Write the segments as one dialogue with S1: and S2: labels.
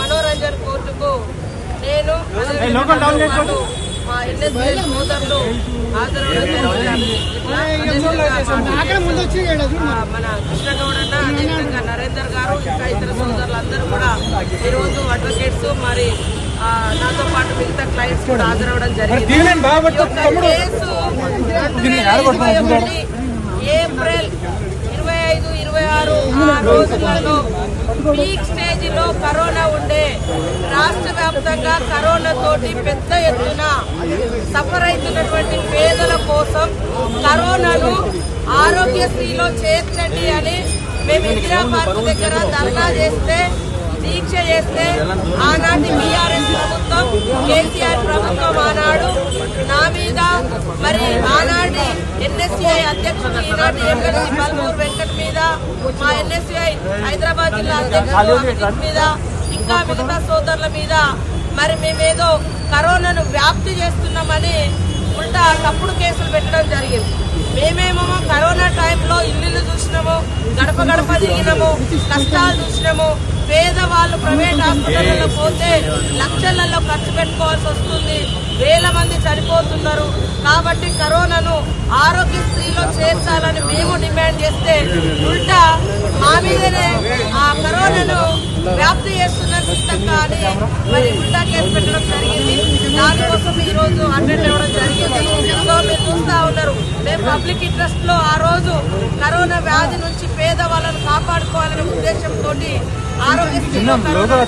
S1: మనోరంజన్ కోర్టుకు నేను. మా ఎన్ఎస్ఏ సోదరులు మన కృష్ణగౌడ్ అన్న అదేవిధంగా నరేందర్ గారు ఇంకా ఇతర సోదరులందరూ కూడా ఈరోజు అడ్వకేట్స్ మరి నాతో పాటు మిగతా క్లయింట్స్ కూడా హాజరవడం జరిగింది. ఏప్రిల్ ఇరవై ఐదు ఇరవై ఆరు రోజులలో పీక్ స్టేజ్లో కరోనా ఉండే. రాష్ట్ర వ్యాప్తంగా కరోనా తోటి పెద్ద ఎత్తున సఫర్ అవుతున్నటువంటి పేదల కోసం కరోనాను ఆరోగ్యశ్రీలో చేర్చండి అని మేము ఇందిరా పార్క్ దగ్గర ధర్నా చేస్తే దీక్ష చేస్తే ఆనాటి బీఆర్ఎస్ ప్రభుత్వం కేసీఆర్ ప్రభుత్వం ఆనాడు నా మీద మరి ఆనాటి ఎన్ఎస్సిఐ అధ్యక్షుడు ఈనాటి ఎంఎల్సీ బల్మూరు వెంకట్ మీద మా ఎన్ఎస్సిఐ హైదరాబాద్ జిల్లా అధ్యక్షుడు అభిజిత్ మీద ఇంకా మిగతా సోదరుల మీద. మరి మేమేదో కరోనాను వ్యాప్తి చేస్తున్నామని ఉల్టా తప్పుడు కేసులు పెట్టడం జరిగింది. మేమేమో కరోనా టైంలో ఇల్లు చూసినాము గడప గడప తిరిగినాము కష్టాలు చూసినాము. పేదవాళ్ళు ప్రైవేట్ హాస్పిటల్లో పోతే లక్షలలో ఖర్చు పెట్టుకోవాల్సి వస్తుంది. వేల మంది చనిపోతున్నారు. కాబట్టి కరోనాను ఆరోగ్యశ్రీలో చేర్చాలని మేము డిమాండ్ చేస్తే ఉల్టా మా మీదనే ఆ కరోనాను వ్యాప్తి చేస్తున్న సిస్టమ్ కానీ మరి ఉల్టా కేసు పెట్టడం జరిగింది. దానికోసం ఈ రోజు అటెండ్ అవ్వడం జరిగింది. సో మీరు చూస్తా ఉన్నారు. మేము పబ్లిక్ ఇంట్రెస్ట్లో ఆ రోజు కరోనా వ్యాధి నుంచి పేదవాళ్ళను కాపాడుకోవాలనే ఉద్దేశంతో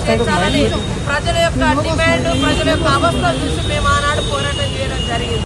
S1: చేర్చాలని ప్రజల యొక్క డిమాండ్ ప్రజల యొక్క అవస్థలు చూసి మేము ఆనాడు పోరాటం చేయడం జరిగింది.